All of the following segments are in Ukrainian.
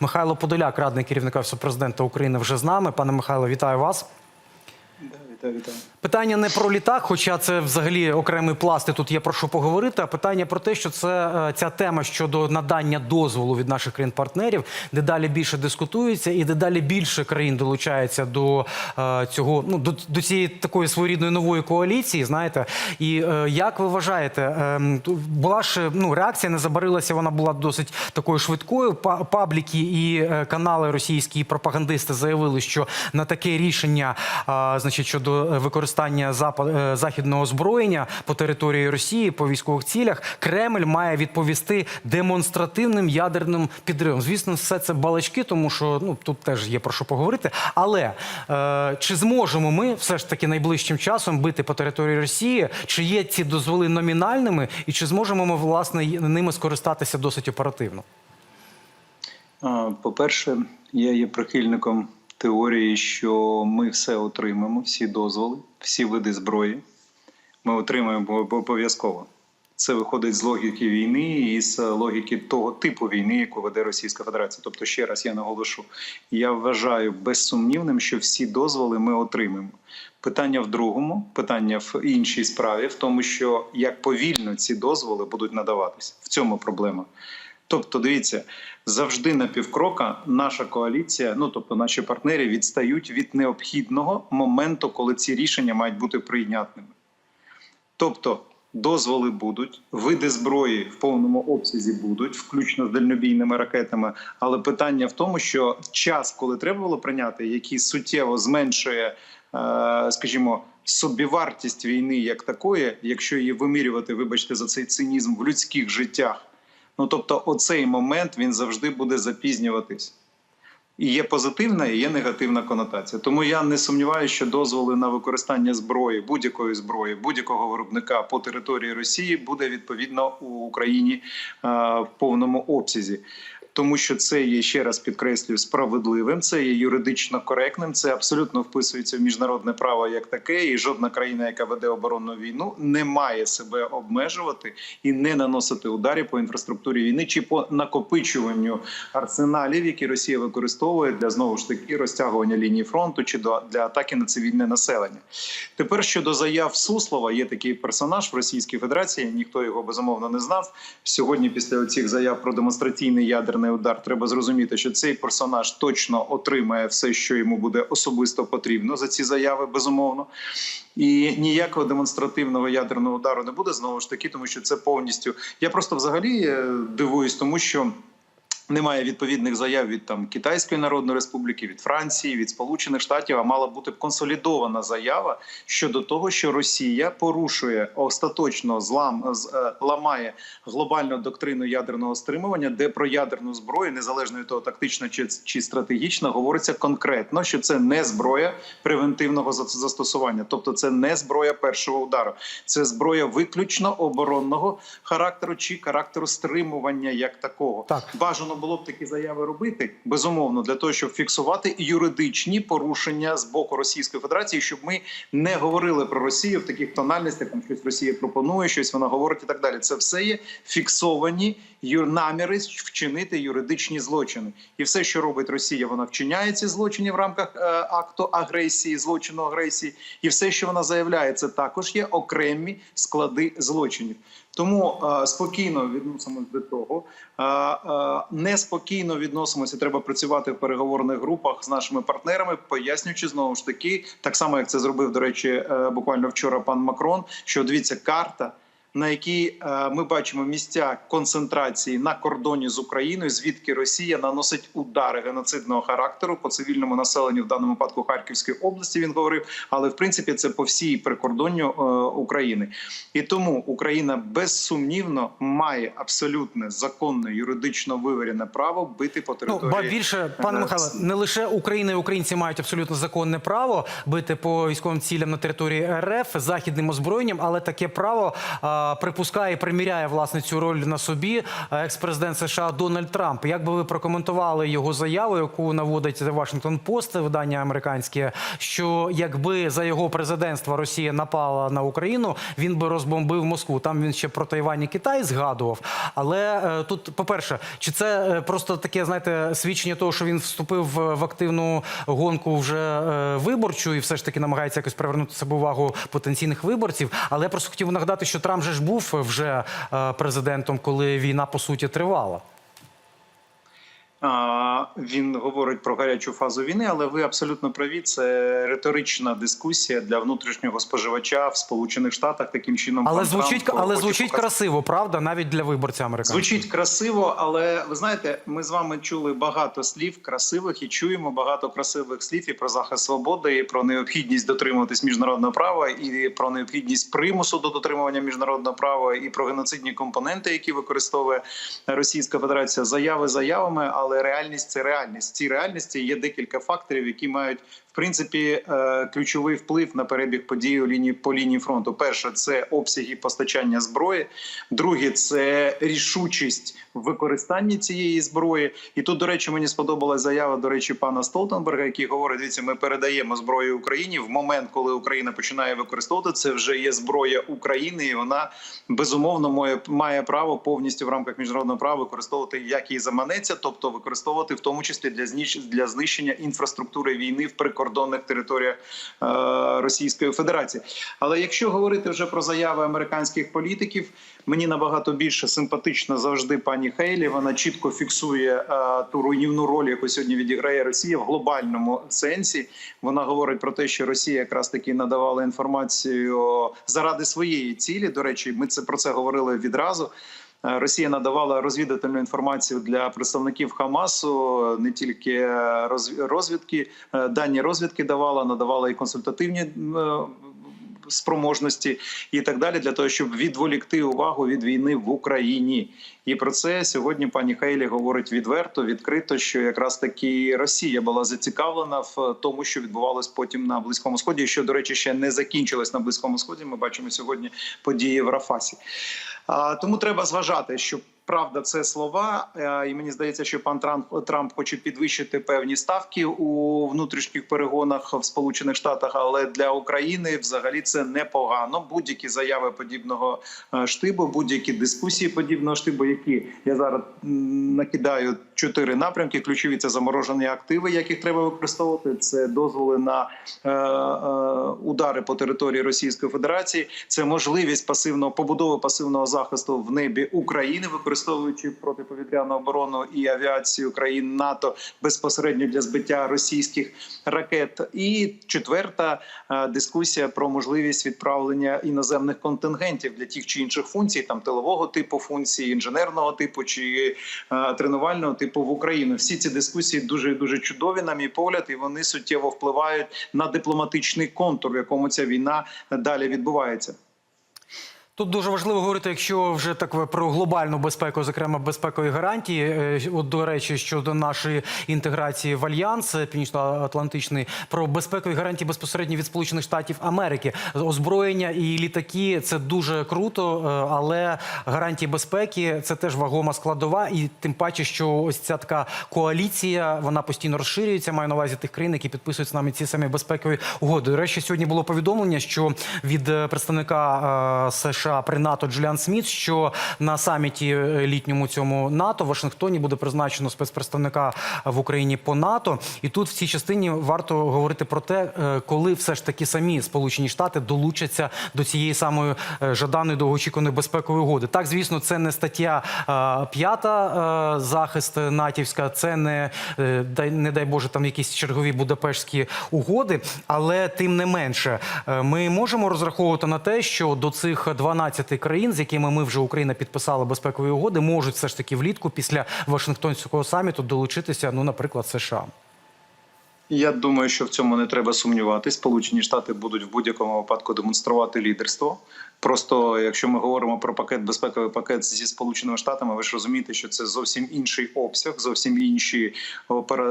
Михайло Подоляк, радник керівника всепрезидента президента України, вже з нами. Пане Михайло, вітаю вас. Питання не про літак, хоча це взагалі окремий пласт, і тут є про що поговорити. А питання про те, що це е, ця тема щодо надання дозволу від наших країн-партнерів дедалі більше дискутується, і дедалі більше країн долучається до е, цього, ну до, до цієї такої своєрідної нової коаліції. Знаєте, і е, як ви вважаєте, е, була ж ну реакція не забарилася, вона була досить такою швидкою. Пабліки і канали російські і пропагандисти заявили, що на таке рішення, значить, щодо е, використання е, західного озброєння по території Росії по військових цілях, Кремль має відповісти демонстративним ядерним підривом. Звісно, все це балачки, тому що ну тут теж є про що поговорити. Але е, чи зможемо ми все ж таки найближчим часом бити по території Росії? Чи є ці дозволи номінальними, і чи зможемо ми власне ними скористатися досить оперативно? По-перше, я є прихильником теорії, що ми все отримаємо, всі дозволи, всі види зброї. Ми отримаємо обов'язково. Це виходить з логіки війни і з логіки того типу війни, яку веде Російська Федерація. Тобто, ще раз я наголошу, я вважаю безсумнівним, що всі дозволи ми отримаємо. Питання в другому, питання в іншій справі, в тому, що як повільно ці дозволи будуть надаватися. В цьому проблема. Тобто, дивіться, завжди на півкрока наша коаліція, ну тобто наші партнери, відстають від необхідного моменту, коли ці рішення мають бути прийнятними. Тобто, дозволи будуть, види зброї в повному обсязі будуть, включно з дальнобійними ракетами. Але питання в тому, що час, коли треба було прийняти, який суттєво зменшує, е, скажімо, собівартість війни як такої, якщо її вимірювати, вибачте за цей цинізм в людських життях. Ну тобто, оцей момент він завжди буде запізнюватись. І є позитивна, і є негативна конотація. Тому я не сумніваюся, що дозволи на використання зброї, будь-якої зброї, будь-якого виробника по території Росії буде відповідно у Україні е, в повному обсязі. Тому що це є ще раз підкреслюю справедливим, це є юридично коректним. Це абсолютно вписується в міжнародне право як таке, і жодна країна, яка веде оборонну війну, не має себе обмежувати і не наносити ударів по інфраструктурі війни чи по накопичуванню арсеналів, які Росія використовує для знову ж таки розтягування лінії фронту чи до для атаки на цивільне населення. Тепер щодо заяв Суслова, є такий персонаж в Російській Федерації. Ніхто його безумовно не знав. Сьогодні, після цих заяв про демонстраційний ядерний удар, треба зрозуміти, що цей персонаж точно отримає все, що йому буде особисто потрібно за ці заяви, безумовно. І ніякого демонстративного ядерного удару не буде знову ж таки, тому що це повністю. Я просто взагалі е, дивуюсь, тому що. Немає відповідних заяв від там Китайської Народної Республіки, від Франції, від Сполучених Штатів. А мала бути консолідована заява щодо того, що Росія порушує остаточно злам з- е, ламає глобальну доктрину ядерного стримування, де про ядерну зброю, незалежно від того, тактично чи, чи стратегічно, говориться конкретно, що це не зброя превентивного застосування, тобто це не зброя першого удару, це зброя виключно оборонного характеру чи характеру стримування як такого. Так. Бажано було б такі заяви робити безумовно для того, щоб фіксувати юридичні порушення з боку Російської Федерації, щоб ми не говорили про Росію в таких тональностях. Там щось Росія пропонує, щось вона говорить і так далі. Це все є фіксовані наміри вчинити юридичні злочини, і все, що робить Росія, вона вчиняє ці злочини в рамках е, акту агресії, злочину агресії, і все, що вона заявляє, це також є окремі склади злочинів. Тому е, спокійно відносимося до того. Е, е, неспокійно відносимося. Треба працювати в переговорних групах з нашими партнерами, пояснюючи знову ж таки, так само як це зробив до речі, е, буквально вчора пан Макрон. Що дивіться, карта. На якій е, ми бачимо місця концентрації на кордоні з Україною, звідки Росія наносить удари геноцидного характеру по цивільному населенню, в даному випадку Харківської області. Він говорив, але в принципі це по всій прикордонню е, України. І тому Україна безсумнівно має абсолютне законне юридично вивірене право бити по Ну, ба більше, пане е, Михайло, не лише Україна і українці мають абсолютно законне право бити по військовим цілям на території РФ західним озброєнням, але таке право припускає приміряє власне цю роль на собі е, екс-президент США Дональд Трамп. Як би ви прокоментували його заяву, яку наводить The Washington Post, видання американське, що якби за його президентства Росія напала на Україну, він би розбомбив Москву. Там він ще про Тайвань і Китай згадував. Але е, тут, по-перше, чи це е, просто таке, знаєте, свідчення того, що він вступив в, активну гонку вже виборчу і все ж таки намагається якось привернути себе увагу потенційних виборців. Але я просто хотів нагадати, що Трамп же ж був вже е, президентом, коли війна по суті тривала. Він говорить про гарячу фазу війни, але ви абсолютно праві. Це риторична дискусія для внутрішнього споживача в Сполучених Штатах. Таким чином, Але звучить, Трамп але звучить показати- красиво, правда, навіть для виборця американців. Звучить красиво, але ви знаєте, ми з вами чули багато слів красивих і чуємо багато красивих слів і про захист свободи, і про необхідність дотримуватись міжнародного права, і про необхідність примусу до дотримування міжнародного права, і про геноцидні компоненти, які використовує Російська Федерація. Заяви заявами, але реальність це реальність. В цій реальності є декілька факторів, які мають принципі е, ключовий вплив на перебіг подій у лінії по лінії фронту. Перше це обсяги постачання зброї. Друге це рішучість в використанні цієї зброї. І тут, до речі, мені сподобалась заява до речі пана Столтенберга, який говорить: дивіться, ми передаємо зброю Україні в момент, коли Україна починає використовувати це. Вже є зброя України, і вона безумовно має, має право повністю в рамках міжнародного права використовувати як їй заманеться, тобто використовувати в тому числі для для знищення інфраструктури війни в прикордонних територіях е, Російської Федерації. Але якщо говорити вже про заяви американських політиків, мені набагато більше симпатична завжди пані Хейлі. Вона чітко фіксує е, ту руйнівну роль, яку сьогодні відіграє Росія в глобальному сенсі. Вона говорить про те, що Росія якраз таки надавала інформацію заради своєї цілі. До речі, ми це про це говорили відразу. Е, Росія надавала розвідувальну інформацію для представників Хамасу, не тільки розв- розвідки, е, дані розвідки давала, надавала і консультативні е, спроможності і так далі, для того, щоб відволікти увагу від війни в Україні. І про це сьогодні пані Хейлі говорить відверто, відкрито, що якраз таки Росія була зацікавлена в тому, що відбувалось потім на близькому сході, що до речі ще не закінчилось на близькому сході. Ми бачимо сьогодні події в Рафасі. Тому треба зважати, що правда це слова, е, і мені здається, що пан Трамп Трамп хоче підвищити певні ставки у внутрішніх перегонах в Сполучених Штатах, але для України взагалі це непогано. Будь-які заяви подібного е, штибу, будь-які дискусії подібного штибу, які я зараз накидаю чотири напрямки. Ключові це заморожені активи, яких треба використовувати. Це дозволи на е, удари по території Російської Федерації. Це можливість пасивного побудови пасивного захисту в небі України, використовуючи протиповітряну оборону і авіацію країн НАТО безпосередньо для збиття російських ракет. І четверта е, дискусія про можливість відправлення іноземних контингентів для тих чи інших функцій, там тилового типу функцій, інженерного типу чи е, тренувального типу в Україну. Всі ці дискусії дуже дуже чудові, на мій погляд, і вони суттєво впливають на дипломатичний контур, в якому ця війна далі відбувається. Тут дуже важливо говорити, якщо вже так ви про глобальну безпеку, зокрема безпекові гарантії. Е, От до речі, щодо нашої інтеграції в альянс е, північно-атлантичний, про безпекові гарантії безпосередньо від Сполучених Штатів Америки, озброєння і літаки це дуже круто, е, але гарантії безпеки це теж вагома складова, і тим паче, що ось ця така коаліція вона постійно розширюється. Маю на увазі тих країн, які підписують з нами ці самі безпекові угоди. До речі, сьогодні було повідомлення, що від представника е, США при НАТО Джуліан Сміт, що на саміті е, літньому цьому НАТО в Вашингтоні буде призначено спецпредставника в Україні по НАТО. І тут в цій частині варто говорити про те, е, коли все ж таки самі Сполучені Штати долучаться до цієї самої е, жаданої довгоочікуваної безпекової угоди. Так, звісно, це не стаття е, п'ята е, захист натівська, це не е, не дай Боже там якісь чергові будапештські угоди, але тим не менше, е, ми можемо розраховувати на те, що до цих 12 країн, з якими ми вже Україна підписала безпекові угоди, можуть все ж таки влітку після Вашингтонського саміту долучитися, ну, наприклад, США. Я думаю, що в цьому не треба сумніватись. Сполучені Штати будуть в будь-якому випадку демонструвати лідерство. Просто якщо ми говоримо про пакет безпековий пакет зі сполученими штатами, ви ж розумієте, що це зовсім інший обсяг, зовсім інші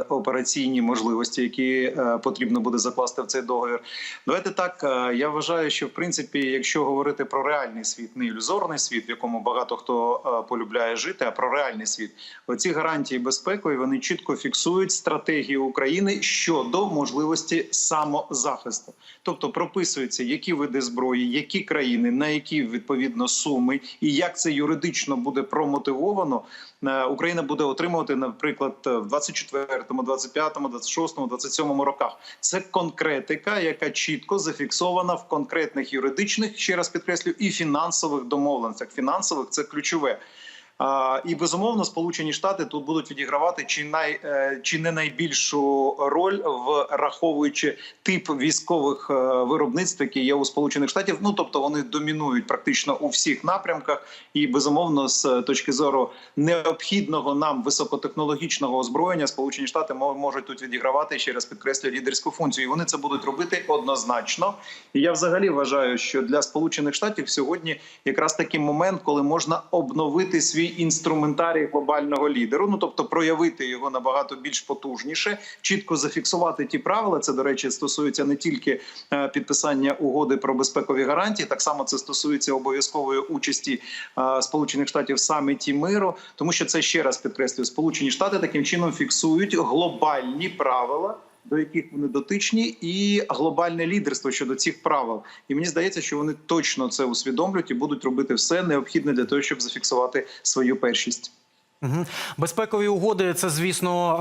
операційні можливості, які е, потрібно буде закласти в цей договір. Давайте так. е, я вважаю, що в принципі, якщо говорити про реальний світ, не ілюзорний світ, в якому багато хто е, полюбляє жити, а про реальний світ, оці гарантії безпекові вони чітко фіксують стратегію України щодо можливості самозахисту, тобто прописується, які види зброї, які країни, на які відповідно суми, і як це юридично буде промотивовано. е, Україна буде отримувати, наприклад, в 24-му, 25-му, 26-му, 27-му роках. Це конкретика, яка чітко зафіксована в конкретних юридичних, ще раз підкреслю, і фінансових домовленостях. Фінансових це ключове. І безумовно, Сполучені Штати тут будуть відігравати чи най е, чи не найбільшу роль, враховуючи тип військових е, виробництв, які є у Сполучених Штатів. Ну тобто вони домінують практично у всіх напрямках, і безумовно, з точки зору необхідного нам високотехнологічного озброєння, Сполучені Штати мо- можуть тут відігравати ще раз підкреслю лідерську функцію. І вони це будуть робити однозначно. І я взагалі вважаю, що для Сполучених Штатів сьогодні якраз такий момент, коли можна обновити свій інструментарій глобального лідеру. Ну тобто проявити його набагато більш потужніше, чітко зафіксувати ті правила. Це до речі стосується не тільки е, підписання угоди про безпекові гарантії, так само це стосується обов'язкової участі е, Сполучених Штатів в саміті миру, тому що це ще раз підкреслюю, Сполучені Штати таким чином фіксують глобальні правила. До яких вони дотичні, і глобальне лідерство щодо цих правил, і мені здається, що вони точно це усвідомлюють і будуть робити все необхідне для того, щоб зафіксувати свою першість. Безпекові угоди це, звісно,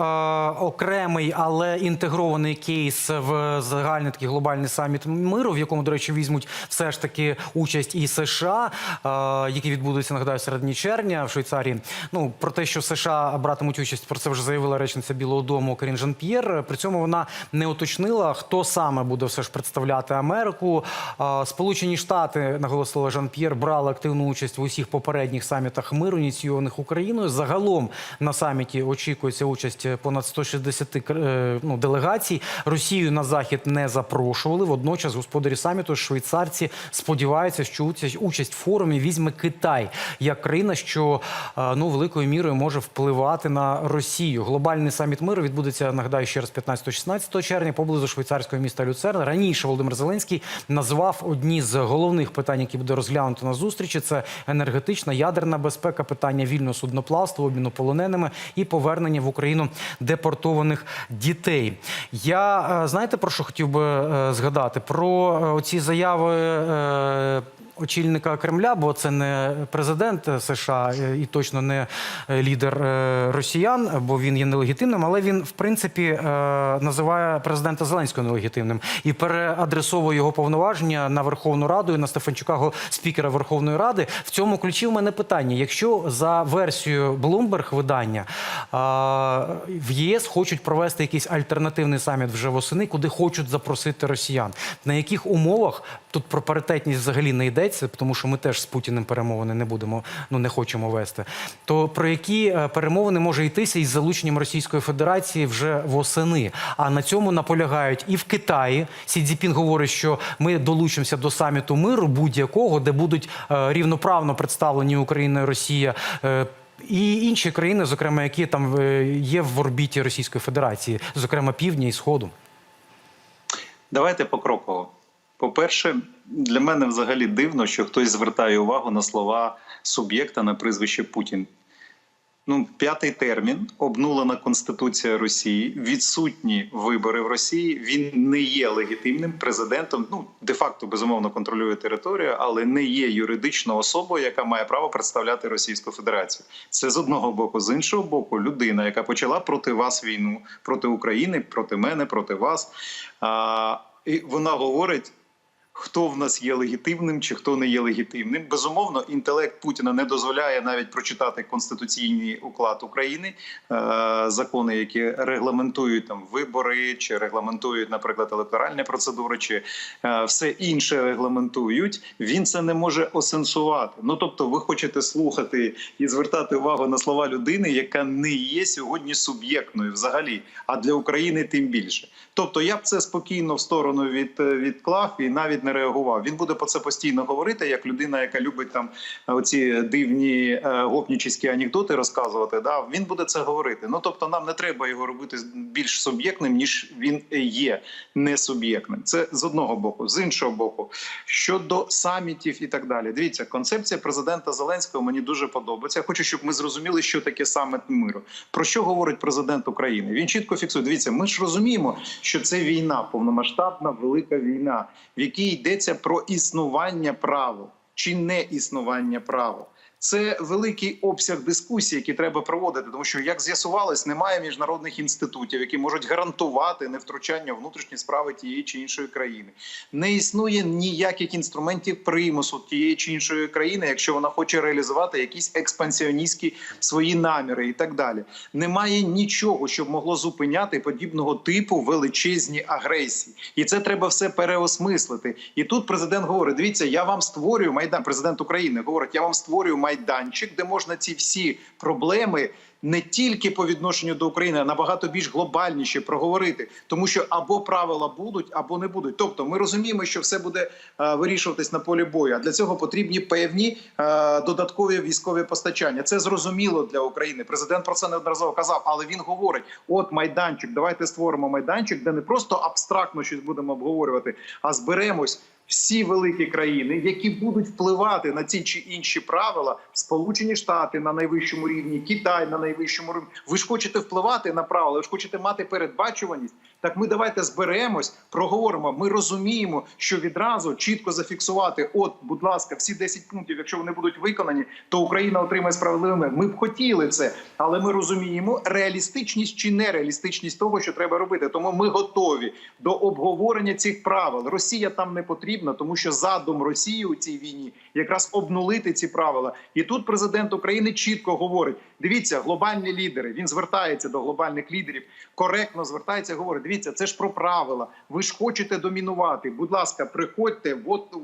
е, окремий, але інтегрований кейс в загальний такий глобальний саміт миру, в якому, до речі, візьмуть все ж таки участь і США, е, які відбудуться, нагадаю, середині червня в Швейцарії. Ну про те, що США братимуть участь, про це вже заявила речниця Білого Дому Карін Жан П'єр. При цьому вона не уточнила, хто саме буде все ж представляти Америку. Е, Сполучені Штати наголосила Жан П'єр, брали активну участь в усіх попередніх самітах миру, ініційованих Україною. Загалом на саміті очікується участь понад 160 е, ну, делегацій. Росію на захід не запрошували. Водночас господарі саміту швейцарці сподіваються, що участь, в форумі візьме Китай як країна, що е, ну великою мірою може впливати на Росію. Глобальний саміт миру відбудеться. Нагадаю, ще раз 15-16 червня поблизу швейцарського міста Люцерн. Раніше Володимир Зеленський назвав одні з головних питань, які буде розглянуто на зустрічі. Це енергетична ядерна безпека, питання вільного судноплавства, обміну полоненими і повернення в Україну депортованих дітей. Я е, знаєте про що хотів би е, згадати? Про ці заяви. Очільника Кремля, бо це не президент США і точно не е, лідер е, росіян, бо він є нелегітимним, але він в принципі е, називає президента Зеленського нелегітимним і переадресовує його повноваження на Верховну Раду і на Стефанчука, спікера Верховної Ради. В цьому ключі в мене питання: якщо за версією Bloomberg видання в ЄС хочуть провести якийсь альтернативний саміт вже восени, куди хочуть запросити росіян, на яких умовах тут про паритетність взагалі не йдеться, тому що ми теж з Путіним перемовини не будемо, ну не хочемо вести. То про які е, перемовини може йтися із залученням Російської Федерації вже восени? А на цьому наполягають і в Китаї. Сі Цзіпін говорить, що ми долучимося до саміту миру будь-якого, де будуть е, рівноправно представлені Україна і Росія. е, і інші країни, зокрема, які там є в орбіті Російської Федерації, зокрема Півдня і Сходу. Давайте покроково. По-перше, для мене взагалі дивно, що хтось звертає увагу на слова суб'єкта на прізвище Путін. Ну, п'ятий термін, обнулена Конституція Росії, відсутні вибори в Росії. Він не є легітимним президентом. Ну, де-факто безумовно контролює територію, але не є юридично особою, яка має право представляти Російську Федерацію. Це з одного боку, з іншого боку, людина, яка почала проти вас війну, проти України, проти мене, проти вас. А, і вона говорить. Хто в нас є легітимним чи хто не є легітимним. Безумовно, інтелект Путіна не дозволяє навіть прочитати конституційний уклад України, е, закони, які регламентують там вибори, чи регламентують, наприклад, електоральні процедури, чи е, все інше регламентують. Він це не може осенсувати. Ну тобто, ви хочете слухати і звертати увагу на слова людини, яка не є сьогодні суб'єктною взагалі, а для України тим більше. Тобто, я б це спокійно в сторону від, відклав і навіть не реагував. Він буде про це постійно говорити, як людина, яка любить там оці дивні е, гопнічі анекдоти розказувати. Да, він буде це говорити. Ну тобто, нам не треба його робити більш суб'єктним, ніж він є не суб'єктним. Це з одного боку, з іншого боку, щодо самітів і так далі. Дивіться, концепція президента Зеленського мені дуже подобається. Я хочу, щоб ми зрозуміли, що таке саміт миру. Про що говорить президент України? Він чітко фіксує. Дивіться, ми ж розуміємо, що це війна, повномасштабна велика війна, в якій йдеться про існування права чи не існування права. Це великий обсяг дискусії, які треба проводити, тому що як з'ясувалось, немає міжнародних інститутів, які можуть гарантувати невтручання внутрішні справи тієї чи іншої країни. Не існує ніяких інструментів примусу тієї чи іншої країни, якщо вона хоче реалізувати якісь експансіоністські свої наміри і так далі. Немає нічого, що б могло зупиняти подібного типу величезні агресії, і це треба все переосмислити. І тут президент говорить: дивіться, я вам створюю майдан. Президент України говорить: я вам створюю майданчик, де можна ці всі проблеми. Не тільки по відношенню до України, а набагато більш глобальніше проговорити, тому що або правила будуть, або не будуть. Тобто, ми розуміємо, що все буде е, вирішуватись на полі бою. А для цього потрібні певні е, додаткові військові постачання. Це зрозуміло для України. Президент про це неодноразово казав, але він говорить: от майданчик, давайте створимо майданчик, де не просто абстрактно щось будемо обговорювати, а зберемось. Всі великі країни, які будуть впливати на ці чи інші правила, Сполучені Штати на найвищому рівні, Китай на найвищому рівні. Ви ж хочете впливати на правила, ви ж хочете мати передбачуваність. Так ми давайте зберемось, проговоримо. Ми розуміємо, що відразу чітко зафіксувати. От, будь ласка, всі 10 пунктів, якщо вони будуть виконані, то Україна отримає справедливий мир. Ми б хотіли це, але ми розуміємо реалістичність чи нереалістичність того, що треба робити. Тому ми готові до обговорення цих правил. Росія там не потрібна, тому що задум Росії у цій війні якраз обнулити ці правила. І тут президент України чітко говорить: дивіться, глобальні лідери. Він звертається до глобальних лідерів, коректно звертається. Говорить: дивіться, це ж про правила. Ви ж хочете домінувати. Будь ласка, приходьте. От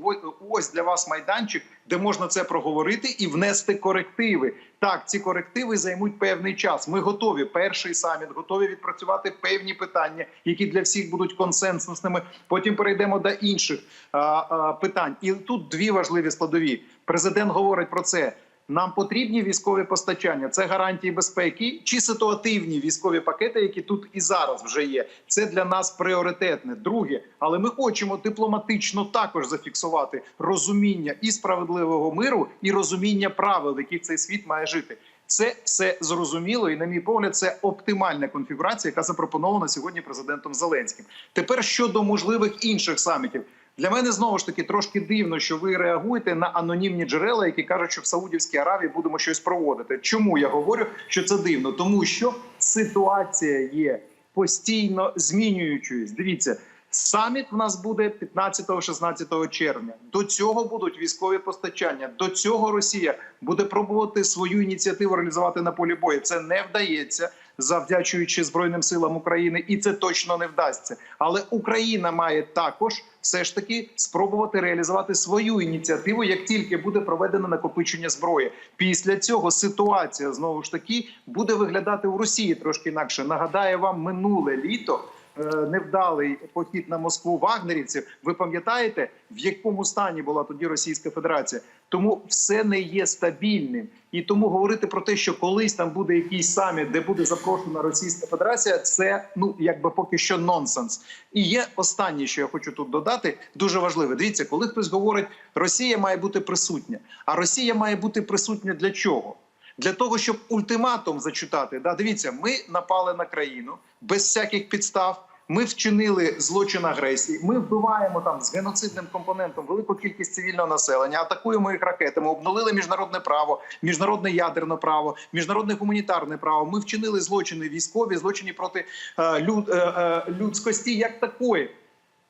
ось для вас майданчик, де можна це проговорити і внести корективи. Так, ці корективи займуть певний час. Ми готові. Перший саміт готові відпрацювати певні питання, які для всіх будуть консенсусними. Потім перейдемо до інших а, а, питань. І тут дві важливі складові. Президент говорить про це. Нам потрібні військові постачання, це гарантії безпеки чи ситуативні військові пакети, які тут і зараз вже є. Це для нас пріоритетне. Друге, але ми хочемо дипломатично також зафіксувати розуміння і справедливого миру, і розуміння правил, в яких цей світ має жити. Це все зрозуміло, і на мій погляд, це оптимальна конфігурація, яка запропонована сьогодні президентом Зеленським. Тепер щодо можливих інших самітів. Для мене знову ж таки трошки дивно, що ви реагуєте на анонімні джерела, які кажуть, що в Саудівській Аравії будемо щось проводити. Чому я говорю, що це дивно? Тому що ситуація є постійно змінюючою. Дивіться, саміт в нас буде 15-16 червня. До цього будуть військові постачання. До цього Росія буде пробувати свою ініціативу реалізувати на полі бою. Це не вдається. Завдячуючи збройним силам України, і це точно не вдасться. Але Україна має також все ж таки спробувати реалізувати свою ініціативу, як тільки буде проведено накопичення зброї. Після цього ситуація знову ж таки буде виглядати у Росії трошки інакше. Нагадаю вам минуле літо. Е, Невдалий похід на Москву вагнерівців. Ви пам'ятаєте, в якому стані була тоді Російська Федерація? Тому все не є стабільним, і тому говорити про те, що колись там буде якийсь саміт, де буде запрошена Російська Федерація, це ну якби поки що нонсенс. І є останнє, що я хочу тут додати, дуже важливе. Дивіться, коли хтось говорить, Росія має бути присутня, а Росія має бути присутня для чого? Для того щоб ультиматум зачитати, да дивіться, ми напали на країну без всяких підстав. Ми вчинили злочин агресії. Ми вбиваємо там з геноцидним компонентом велику кількість цивільного населення, атакуємо їх ракетами, обнулили міжнародне право, міжнародне ядерне право, міжнародне гуманітарне право. Ми вчинили злочини військові, злочини проти е, люд, е, е, людськості як такої.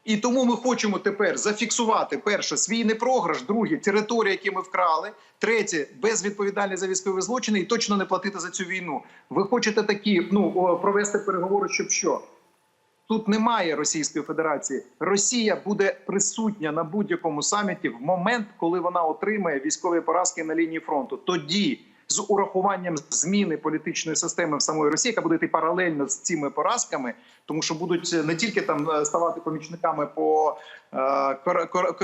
І тому ми хочемо тепер зафіксувати перше свій непрограш, друге території, які ми вкрали, третє безвідповідальність за військові злочини і точно не платити за цю війну. Ви хочете такі ну провести переговори, щоб що? Тут немає Російської Федерації. Росія буде присутня на будь-якому саміті в момент, коли вона отримає військові поразки на лінії фронту. Тоді, з урахуванням зміни політичної системи в самої Росії, яка буде йти паралельно з цими поразками, тому що будуть не тільки там е, ставати помічниками по е, кор- кор-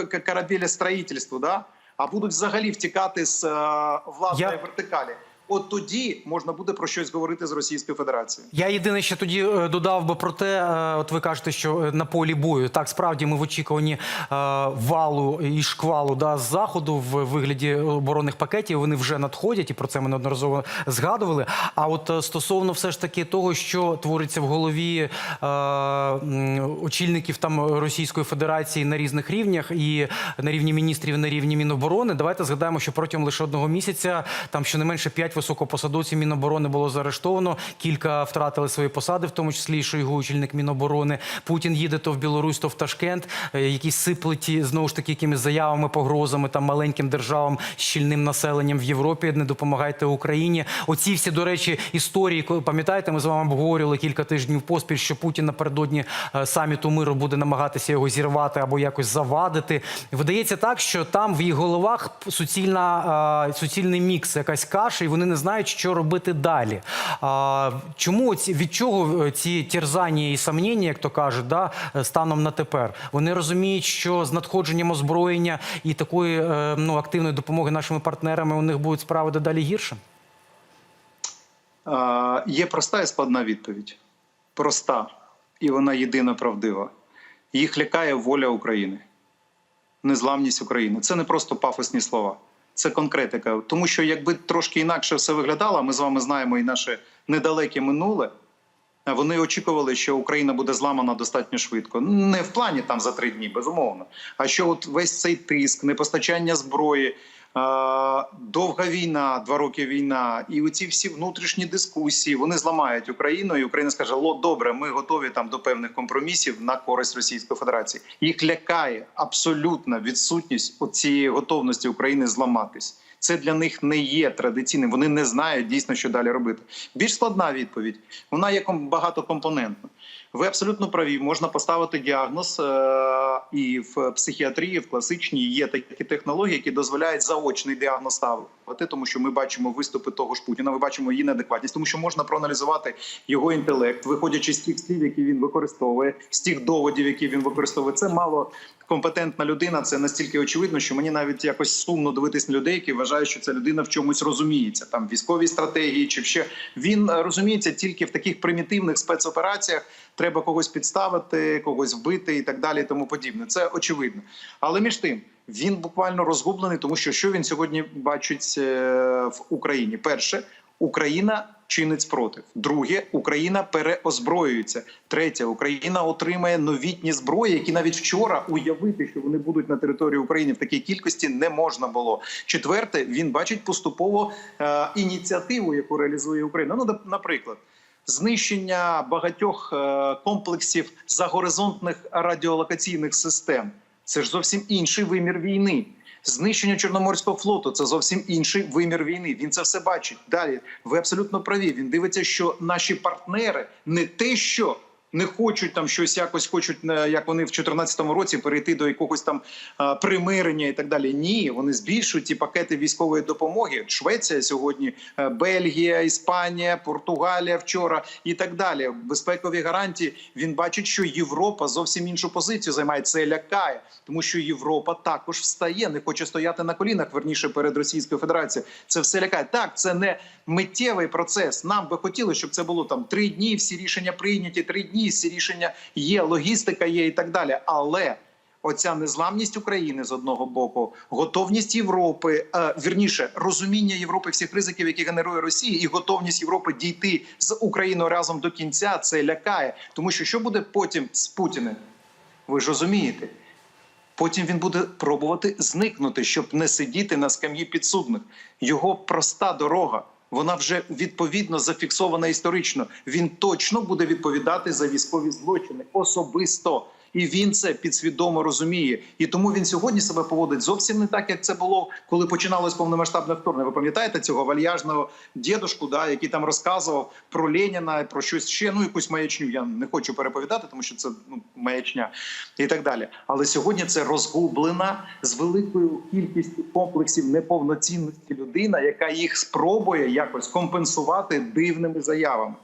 да, а будуть взагалі втікати з е, владної Я- вертикалі. От тоді можна буде про щось говорити з Російською Федерацією. Я єдине ще тоді е, додав би про те, е, от ви кажете, що е, на полі бою так справді ми в очікуванні валу і шквалу да, з заходу в вигляді оборонних пакетів. Вони вже надходять, і про це ми неодноразово згадували. А от стосовно все ж таки того, що твориться в голові очільників там Російської Федерації на різних рівнях, і на рівні міністрів, на рівні Міноборони, давайте згадаємо, що протягом лише одного місяця там щонайменше п'ять високопосадовців Міноборони було заарештовано. Кілька втратили свої посади, в тому числі Шойгу, очільник Міноборони. Путін їде то в Білорусь, то в Ташкент, е, які сиплеті знову ж таки якимись заявами, погрозами там маленьким державам, щільним населенням в Європі. Не допомагайте Україні. Оці всі, до речі, історії, пам'ятаєте, ми з вами обговорювали кілька тижнів поспіль, що Путін напередодні е, саміту миру буде намагатися його зірвати або якось завадити. Видається так, що там в їх головах суцільна е, суцільний мікс, якась каша, і вони не знають, що робити далі. А, чому від чого е, ці терзання і сомнення, як то кажуть, да, е, станом на тепер? Вони розуміють, що з надходженням озброєння і такої е, ну, активної допомоги нашими партнерами у них будуть справи дедалі гірше. Е, Є проста і складна відповідь. Проста, і вона єдина правдива. Їх лякає воля України, незламність України. Це не просто пафосні слова, це конкретика. Тому що якби трошки інакше все виглядало, ми з вами знаємо і наше недалеке минуле. а Вони очікували, що Україна буде зламана достатньо швидко. Не в плані там за три дні, безумовно. А що от весь цей тиск, непостачання зброї, е, довга війна, два роки війна, і оці всі внутрішні дискусії вони зламають Україну, і Україна скаже: Ло, добре, ми готові там до певних компромісів на користь Російської Федерації. Їх лякає абсолютна відсутність цієї готовності України зламатись. Це для них не є традиційним. Вони не знають дійсно, що далі робити. Більш складна відповідь. Вона є ком- багатокомпонентна. Ви абсолютно праві. Можна поставити діагноз е- і в психіатрії, в класичній є такі технології, які дозволяють заочний діагноз ставити, тому що ми бачимо виступи того ж Путіна, ми бачимо її неадекватність, тому що можна проаналізувати його інтелект, виходячи з тих слів, які він використовує, з тих доводів, які він використовує. Це мало компетентна людина. Це настільки очевидно, що мені навіть якось сумно дивитись на людей, які вважають, що ця людина в чомусь розуміється, там військовій стратегії чи ще він е, розуміється тільки в таких примітивних спецопераціях. Треба когось підставити, когось вбити і так далі, і тому подібне. Це очевидно. Але між тим він буквально розгублений, тому що що він сьогодні бачить е, в Україні? Перше, Україна чинить спротив. Друге, Україна переозброюється. Третє, Україна отримає новітні зброї, які навіть вчора уявити, що вони будуть на території України в такій кількості, не можна було. Четверте, він бачить поступово е, ініціативу, яку реалізує Україна. Ну, нап- наприклад. Знищення багатьох е, комплексів загоризонтних радіолокаційних систем це ж зовсім інший вимір війни. Знищення Чорноморського флоту це зовсім інший вимір війни. Він це все бачить. Далі ви абсолютно праві. Він дивиться, що наші партнери не те, що не хочуть там щось якось хочуть, е, як вони в 2014 році перейти до якогось там е, примирення і так далі. Ні, вони збільшують ті пакети військової допомоги. Швеція сьогодні, е, Бельгія, Іспанія, Португалія вчора і так далі. Безпекові гарантії. Він бачить, що Європа зовсім іншу позицію займає. Це лякає, тому що Європа також встає, не хоче стояти на колінах. Верніше перед Російською Федерацією. Це все лякає. Так, це не миттєвий процес. Нам би хотіли, щоб це було там три дні. Всі рішення прийняті, три дні. Всі рішення є, логістика є і так далі. Але Оця незламність України з одного боку, готовність Європи, е, вірніше розуміння Європи всіх ризиків, які генерує Росія, і готовність Європи дійти з Україною разом до кінця. Це лякає, тому що що буде потім з Путіним? Ви ж розумієте? Потім він буде пробувати зникнути, щоб не сидіти на скам'ї підсудних. Його проста дорога. Вона вже відповідно зафіксована історично. Він точно буде відповідати за військові злочини особисто. І він це підсвідомо розуміє. І тому він сьогодні себе поводить зовсім не так, як це було, коли починалось повномасштабне вторгнення. Ви пам'ятаєте цього вальяжного дідушку, да, який там розказував про Леніна, про щось ще, ну якусь маячню. Я не хочу переповідати, тому що це ну, маячня і так далі. Але сьогодні це розгублена з великою кількістю комплексів неповноцінності людина, яка їх спробує якось компенсувати дивними заявами.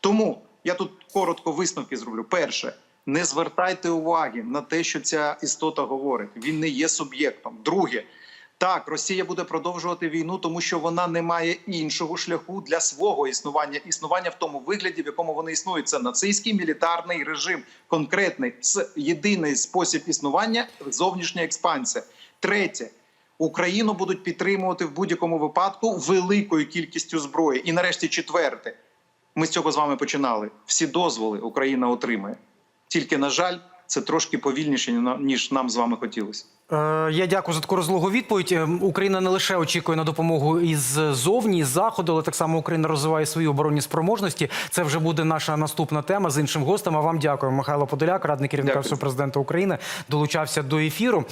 Тому я тут коротко висновки зроблю. Перше, не звертайте уваги на те, що ця істота говорить. Він не є суб'єктом. Друге, так, Росія буде продовжувати війну, тому що вона не має іншого шляху для свого існування. Існування в тому вигляді, в якому вони існують. Це нацистський мілітарний режим, конкретний єдиний спосіб існування зовнішня експансія. Третє. Україну будуть підтримувати в будь-якому випадку великою кількістю зброї. І нарешті четверте. Ми з цього з вами починали. Всі дозволи Україна отримає. Тільки, на жаль, це трошки повільніше, ніж нам з вами хотілося. Е, Я дякую за таку розлогу відповідь. Е, Україна не лише очікує на допомогу із зовні, із заходу, але так само Україна розвиває свої оборонні спроможності. Це вже буде наша наступна тема з іншим гостем. А вам дякую. Михайло Подоляк, радник керівника. Президента України, долучався до ефіру.